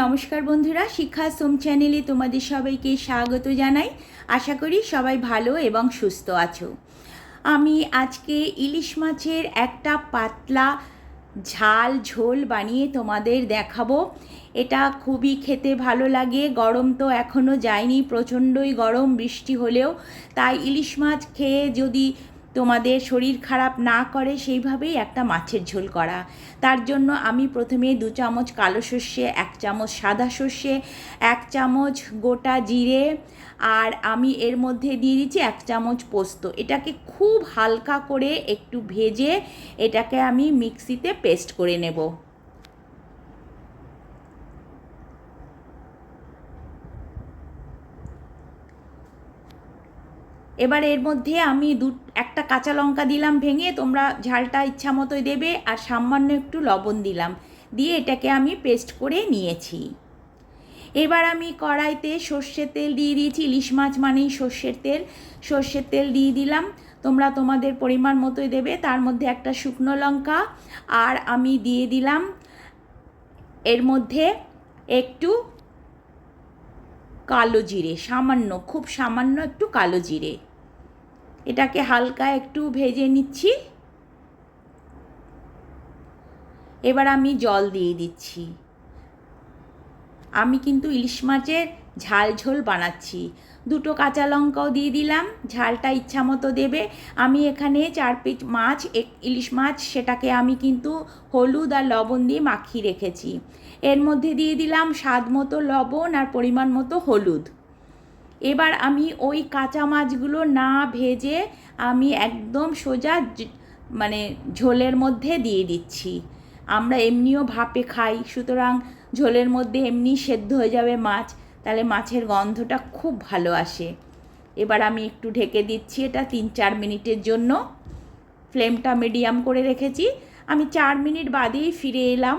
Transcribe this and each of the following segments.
নমস্কার বন্ধুরা শিক্ষা সোম চ্যানেলে তোমাদের সবাইকে স্বাগত জানাই। আশা করি সবাই ভালো এবং সুস্থ আছো। আমি আজকে ইলিশ মাছের একটা পাতলা ঝাল ঝোল বানিয়ে তোমাদের দেখাবো। এটা খুবই খেতে ভালো লাগে, গরম তো এখনও যায়নি, প্রচণ্ডই গরম, বৃষ্টি হলেও। তাই ইলিশ মাছ খেয়ে যদি তোমাদের শরীর খারাপ না করে সেইভাবেই একটা মাছের ঝোল করা। তার জন্য আমি প্রথমে দু চামচ কালো সর্ষে, এক চামচ সাদা সর্ষে, এক চামচ গোটা জিরে, আর আমি এর মধ্যে দিয়ে দিচ্ছি এক চামচ পোস্ত। এটাকে খুব হালকা করে একটু ভেজে এটাকে আমি মিক্সিতে পেস্ট করে নেব। এবার এর মধ্যে আমি দু, একটা কাঁচা লঙ্কা দিলাম ভেঙে, তোমরা ঝালটা ইচ্ছা মতোই দেবে, আর সামান্য একটু লবণ দিলাম। দিয়ে এটাকে আমি পেস্ট করে নিয়েছি। এবার আমি কড়াইতে সর্ষের তেল দিয়ে দিয়েছি, ইলিশ মাছ মানেই সর্ষের তেল। সর্ষের তেল দিয়ে দিলাম, তোমরা তোমাদের পরিমাণ মতোই দেবে, তার মধ্যে একটা শুকনো লঙ্কা, আর আমি দিয়ে দিলাম, এর মধ্যে একটু কালো জিরে, সামান্য, খুব সামান্য একটু কালো জিরে। এটাকে হালকা একটু ভেজে নিচ্ছি। এবার আমি জল দিয়ে দিচ্ছি। আমি কিন্তু ইলিশ মাছের ঝাল ঝোল বানাচ্ছি। দুটো কাঁচা লঙ্কাও দিয়ে দিলাম, ঝালটা ইচ্ছা মতো দেবে। আমি এখানে চার পিস মাছ, এক ইলিশ মাছ, সেটাকে আমি কিন্তু হলুদ আর লবণ দিয়ে মাখিয়ে রেখেছি। এর মধ্যে দিয়ে দিলাম স্বাদ মতো লবণ আর পরিমাণ মতো হলুদ। এবার আমি ওই কাঁচা মাছগুলো না ভেজে আমি একদম সোজা মানে ঝোলের মধ্যে দিয়ে দিচ্ছি। আমরা এমনিও ভাপে খাই, সুতরাং ঝোলের মধ্যে এমনি সেদ্ধ হয়ে যাবে মাছ। তাহলে মাছের গন্ধটা খুব ভালো আসে। এবার আমি একটু ঢেকে দিচ্ছি এটা তিন চার মিনিটের জন্য। ফ্লেমটা মিডিয়াম করে রেখেছি। আমি চার মিনিট বাদেই ফিরে এলাম।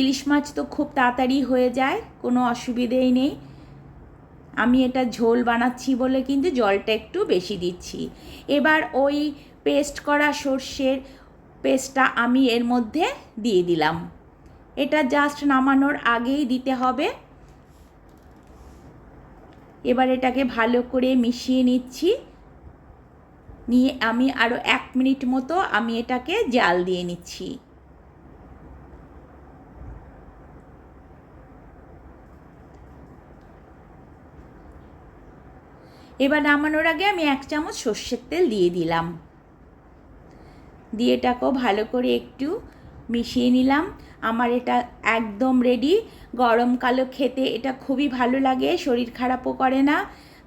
ইলিশ মাছ তো খুব তাড়াতাড়ি হয়ে যায়, কোনো অসুবিধেই নেই। আমি এটা ঝোল বানাচ্ছি বলে কিন্তু জলটা একটু বেশি দিচ্ছি। এবার ওই পেস্ট করা সর্ষের পেস্টটা আমি এর মধ্যে দিয়ে দিলাম। এটা জাস্ট নামানোর আগেই দিতে হবে। এবার এটাকে ভালো করে মিশিয়ে নিচ্ছি। নিয়ে আমি আরও এক মিনিট মতো আমি এটাকে জাল দিয়ে নিচ্ছি। এবার নামানোর আগে আমি এক চামচ সর্ষের তেল দিয়ে দিলাম। দিয়ে এটাকেও ভালো করে একটু মিশিয়ে নিলাম। আমার এটা একদম রেডি গরমকালো খেতে এটা খুবই ভালো লাগে, শরীর খারাপও করে না।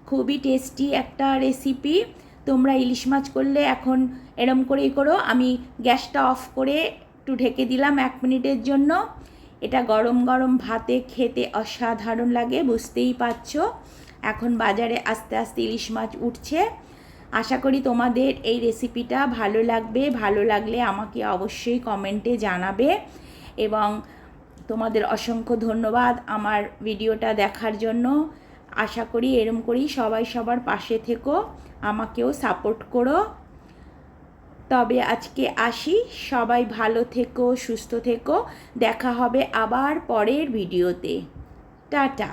খুবই টেস্টি একটা রেসিপি তোমরা ইলিশ মাছ করলে এখন এরম করেই করো। আমি গ্যাসটা অফ করে একটু ঢেকে দিলাম এক মিনিটের জন্য। এটা গরম গরম ভাতে খেতে অসাধারণ লাগে, বুঝতেই পারছ। এখন বাজারে আস্তে আস্তে ইলিশ মাছ উঠছে। আশা করি তোমাদের এই রেসিপিটা ভালো লাগবে। ভালো লাগলে আমাকে অবশ্যই কমেন্টে জানাবে এবং তোমাদের অসংখ্য ধন্যবাদ আমার ভিডিওটা দেখার জন্য। আশা করি এরম করেই সবাই সবার পাশে থেকো, আমাকেও সাপোর্ট করো। তবে আজকে আসি। সবাই ভালো থেকো, সুস্থ থেকো। দেখা হবে আবার পরের ভিডিওতে টাটা।